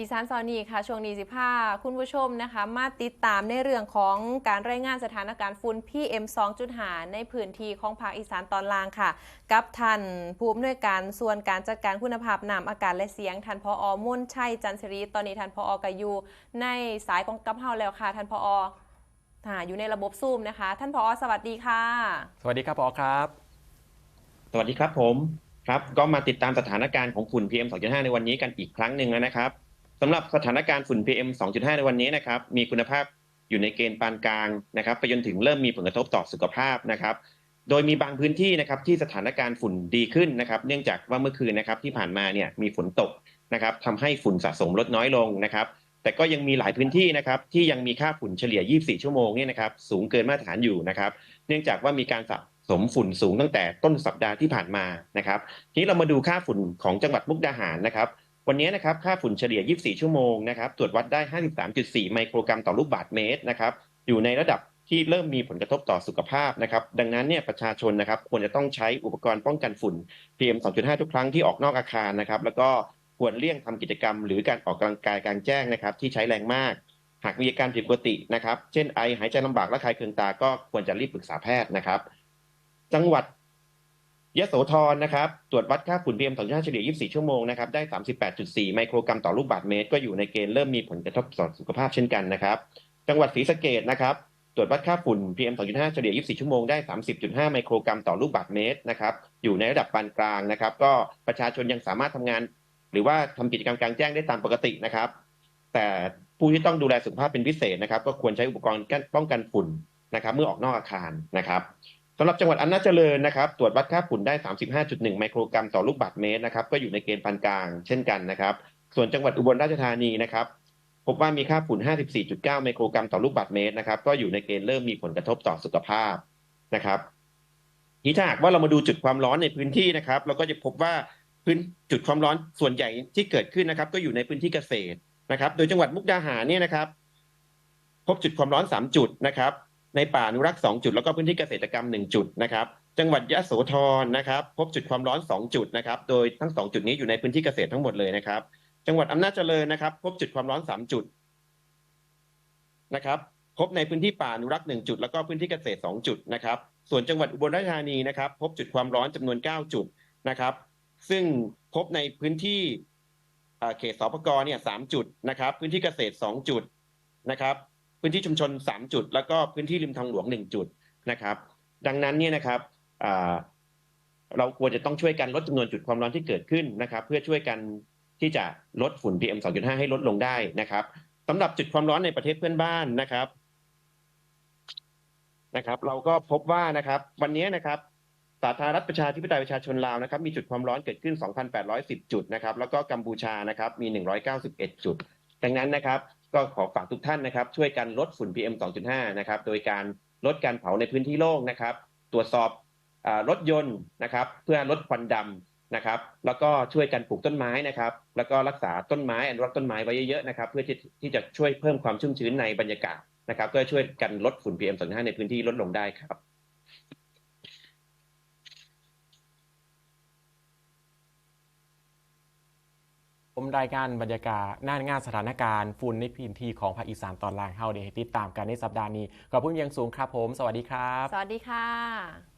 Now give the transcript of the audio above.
อีสานซอนีค่ะ ช่วงนี้สิพาคุณผู้ชมนะคะ มาติดตามในเรื่องของการรายงานสถานการณ์ฝุ่น PM 2.5 ในพื้นที่ของภาคอีสานตอนล่างค่ะ กับท่านผู้อำนวยการส่วนการจัดการคุณภาพน้ำอากาศและเสียงท่านพออมุ่นชัยจันทร์ศิริตอนนี้ท่านพออกอยู่ในสายของกับเฮาแล้วค่ะท่านพออ่าอยู่ในระบบซูมนะคะ ท่านพอสวัสดีค่ะ สวัสดีครับปอครับ สวัสดีครับผมครับก็มาติดตามสถานการณ์ของฝุ่น PM 2.5 ในวันนี้กันอีกครั้งหนึ่งนะครับ สำหรับสถานการณ์ฝุ่น PM 2.5 ในวันนี้นะครับมีคุณภาพอยู่ในเกณฑ์ปานกลางนะครับไปจนถึงเริ่มมีผลกระทบต่อสุขภาพนะครับ โดยมีบางพื้นที่นะครับที่สถานการณ์ฝุ่นดีขึ้นนะครับ เนื่องจากว่าเมื่อคืนนะครับที่ผ่านมาเนี่ยมีฝนตกนะครับทำให้ฝุ่นสะสมลดน้อยลงนะครับ แต่ก็ยังมีหลายพื้นที่นะครับที่ยังมีค่าฝุ่นเฉลี่ย 24 ชั่วโมงเนี่ยนะครับสูงเกินมาตรฐานอยู่นะครับ เนื่องจากว่ามีการสะสมฝุ่นสูงตั้งแต่ต้นสัปดาห์ที่ผ่านมานะครับ ทีนี้เรามาดูค่าฝุ่นของจังหวัดมุกดาหารนะครับ วันนี้นะครับค่าฝุ่นเฉลี่ย 24 ชั่วโมงนะครับตรวจวัดได้ 53.4 ไมโครกรัมต่อลูกบาศก์เมตรนะครับอยู่ในระดับที่เริ่มมีผลกระทบต่อสุขภาพนะครับ ดังนั้นเนี่ยประชาชนนะครับควรจะต้องใช้อุปกรณ์ป้องกันฝุ่น PM 2.5 ทุกครั้งที่ออกนอกอาคารนะครับ แล้วก็ควรเลี่ยงทำกิจกรรม หรือการออกกำลังกายกลางแจ้งนะครับ ที่ใช้แรงมาก หากมีอาการผิดปกตินะครับ เช่นไอหายใจลำบากและคายเคืองตาก็ควรจะรีบปรึกษาแพทย์นะครับ จังหวัด ยะโสธรนะครับตรวจวัดค่าฝุ่น PM 2.5เฉลี่ย 24 ชั่วโมงนะครับได้ 38.4 ไมโครกรัมต่อลูกบาศก์เมตร ก็อยู่ในเกณฑ์เริ่มมีผลกระทบต่อสุขภาพเช่นกันนะครับ จังหวัดศรีสะเกษนะครับตรวจวัดค่าฝุ่น PM 2.5เฉลี่ย 24 ชั่วโมงได้ 30.5 ไมโครกรัมต่อลูกบาศก์เมตรนะครับอยู่ในระดับปานกลางนะครับ ก็ประชาชนยังสามารถทำงาน หรือว่าทำกิจกรรมกลางแจ้งได้ตามปกตินะครับ แต่ผู้ที่ต้องดูแลสุขภาพเป็นพิเศษนะครับ ก็ควรใช้อุปกรณ์ป้องกันฝุ่นนะครับ เมื่อออกนอกอาคารนะครับ สำหรับจังหวัดอำนาจเจริญนะครับตรวจวัดค่าฝุ่นได้ 35.1 ไมโครกรัมต่อลูกบาศก์เมตรนะครับก็อยู่ในเกณฑ์ปานกลางเช่นกันนะครับ ส่วนจังหวัดอุบลราชธานีนะครับพบว่ามีค่าฝุ่น 54.9 ไมโครกรัมต่อลูกบาศก์เมตรนะครับก็อยู่ในเกณฑ์เริ่มมีผลกระทบต่อสุขภาพนะครับทีถ้าหากว่าเรามาดูจุดความร้อนในพื้นที่นะครับเราก็จะพบว่าพื้นจุดความร้อนส่วนใหญ่ที่เกิดขึ้นนะครับ ก็อยู่ในพื้นที่เกษตรนะครับ โดยจังหวัดมุกดาหารเนี่ยนะครับ พบจุดความร้อน 3 จุดนะครับ ในป่าอนุรักษ์ 2 จุด แล้วก็พื้นที่เกษตรกรรม 1 จุดนะครับ จังหวัดยะโสธรนะครับพบจุดความร้อน 2 จุดนะครับ โดยทั้ง 2 จุดนี้อยู่ในพื้นที่เกษตรทั้งหมดเลยนะครับ จังหวัดอำนาจเจริญนะครับ พบจุดความร้อน 3 จุดนะครับ พบในพื้นที่ป่าอนุรักษ์ 1 จุด แล้วก็พื้นที่เกษตร 2 จุดนะครับ ส่วนจังหวัดอุบลราชธานีนะครับ พบจุดความร้อนจำนวน 9 จุดนะครับ ซึ่งพบในพื้นที่เขตสปกเนี่ยสามจุดนะครับ พื้นที่เกษตร 2 จุดนะครับ พื้นที่ชุมชน 3 จุด แล้วก็พื้นที่ริมทางหลวง 1 จุดนะครับ ดังนั้นเนี่ยนะครับเราควรจะต้องช่วยกันลดจำนวนจุดความร้อนที่เกิดขึ้นนะครับ เพื่อช่วยกันที่จะลดฝุ่น PM 2.5 ให้ลดลงได้นะครับสำหรับจุดความร้อนในประเทศเพื่อนบ้านนะครับนะครับ เราก็พบว่านะครับ วันนี้นะครับสาธารณรัฐประชาธิปไตยประชาชนลาวนะครับ มีจุดความร้อนเกิดขึ้น 2,810 จุดนะครับ แล้วก็กัมพูชานะครับ มี 191 จุด ดังนั้นนะครับ ก็ขอฝากทุกท่านนะครับ ช่วยกันลดฝุ่น PM 2.5 นะครับ โดยการลดการเผาในพื้นที่โล่งนะครับ ตรวจสอบรถยนต์นะครับ เพื่อลดควันดำนะครับ แล้วก็ช่วยกันปลูกต้นไม้นะครับ แล้วก็รักษาต้นไม้อนุรักษ์ต้นไม้ไว้เยอะๆนะครับ เพื่อที่ที่จะช่วยเพิ่มความชุ่มชื้นในบรรยากาศนะครับเพื่อช่วยกันลดฝุ่น PM 2.5 ในพื้นที่ลดลงได้ครับ ผมรายงานบรรยากาศหน้างานสถานการณ์ฝุ่นในพื้นที่ของภาคอีสานตอนล่างเฮาเดี๋ยวติดตามกันในสัปดาห์นี้ขอบคุณยังสูงครับผม สวัสดีครับ สวัสดีค่ะ